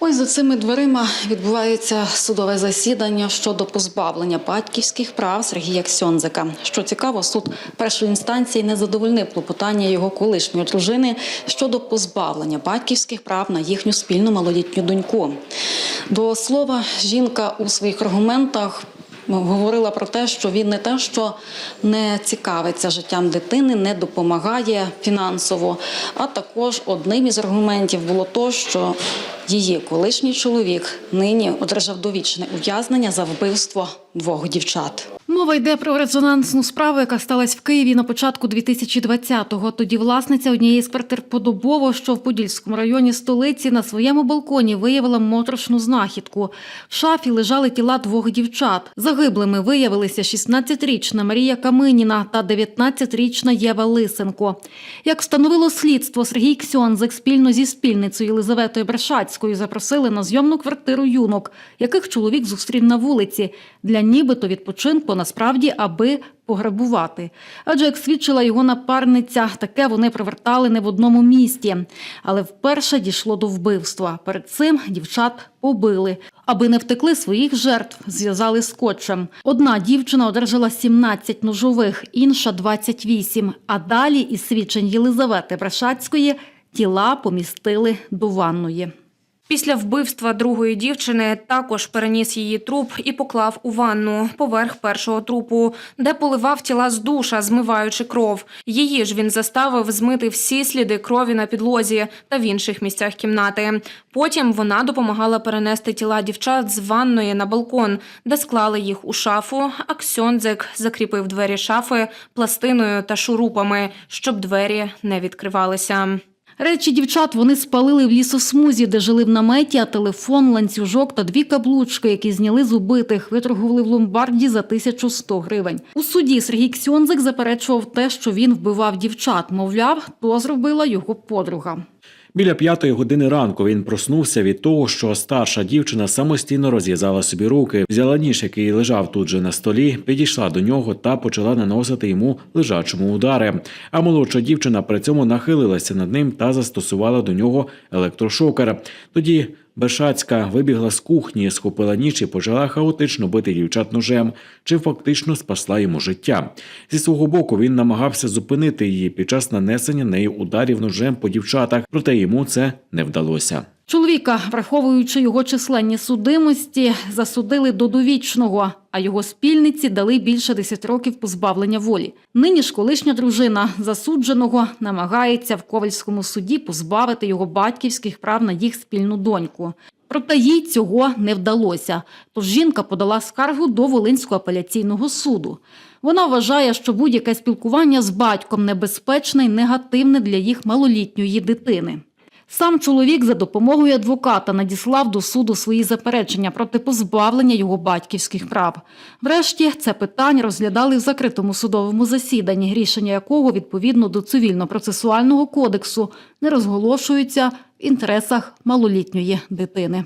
Ось за цими дверима відбувається судове засідання щодо позбавлення батьківських прав Сергія Ксьонзика. Що цікаво, суд першої інстанції не задовольнив клопотання його колишньої дружини щодо позбавлення батьківських прав на їхню спільну малолітню доньку. До слова, жінка у своїх аргументах говорила про те, що він не те, що не цікавиться життям дитини, не допомагає фінансово. А також одним із аргументів було то, що її колишній чоловік нині одержав довічне ув'язнення за вбивство двох дівчат. Мова йде про резонансну справу, яка сталася в Києві на початку 2020-го. Тоді власниця однієї з квартир Подобово, що в Подільському районі столиці, на своєму балконі виявила моторошну знахідку. В шафі лежали тіла двох дівчат. Загиблими виявилися 16-річна Марія Каминіна та 19-річна Єва Лисенко. Як встановило слідство, Сергій Ксьонзик спільно зі спільницею Єлизаветою Брешацькою запросили на зйомну квартиру юнок, яких чоловік зустрів на вулиці для нібито відпочинку, насправді, аби пограбувати. Адже, як свідчила його напарниця, таке вони привертали не в одному місті. Але вперше дійшло до вбивства. Перед цим дівчат побили. Аби не втекли своїх жертв, зв'язали скотчем. Одна дівчина одержала 17 ножових, інша 28. А далі, із свідчень Єлизавети Брешацької, тіла помістили до ванної. Після вбивства другої дівчини також переніс її труп і поклав у ванну поверх першого трупу, де поливав тіла з душа, змиваючи кров. Її ж він заставив змити всі сліди крові на підлозі та в інших місцях кімнати. Потім вона допомагала перенести тіла дівчат з ванної на балкон, де склали їх у шафу. А Ксьондзик закріпив двері шафи пластиною та шурупами, щоб двері не відкривалися. Речі дівчат вони спалили в лісосмузі, де жили в наметі, а телефон, ланцюжок та дві каблучки, які зняли з убитих, виторгували в ломбарді за 1100 гривень. У суді Сергій Ксьонзик заперечував те, що він вбивав дівчат. Мовляв, то зробила його подруга. Біля п'ятої години ранку він проснувся від того, що старша дівчина самостійно розв'язала собі руки, взяла ніж, який лежав тут же на столі, підійшла до нього та почала наносити йому лежачому удари. А молодша дівчина при цьому нахилилася над ним та застосувала до нього електрошокера. Тоді Бешацька вибігла з кухні, схопила ніч і почала хаотично бити дівчат ножем, чи фактично спасла йому життя. Зі свого боку він намагався зупинити її під час нанесення нею ударів ножем по дівчатах, проте йому це не вдалося. Чоловіка, враховуючи його численні судимості, засудили до довічного, а його спільниці дали більше 10 років позбавлення волі. Нині ж колишня дружина засудженого намагається в Ковальському суді позбавити його батьківських прав на їх спільну доньку. Проте їй цього не вдалося. Тож жінка подала скаргу до Волинського апеляційного суду. Вона вважає, що будь-яке спілкування з батьком небезпечне і негативне для їх малолітньої дитини. Сам чоловік за допомогою адвоката надіслав до суду свої заперечення проти позбавлення його батьківських прав. Врешті це питання розглядали в закритому судовому засіданні, рішення якого відповідно до цивільно-процесуального кодексу не розголошуються в інтересах малолітньої дитини.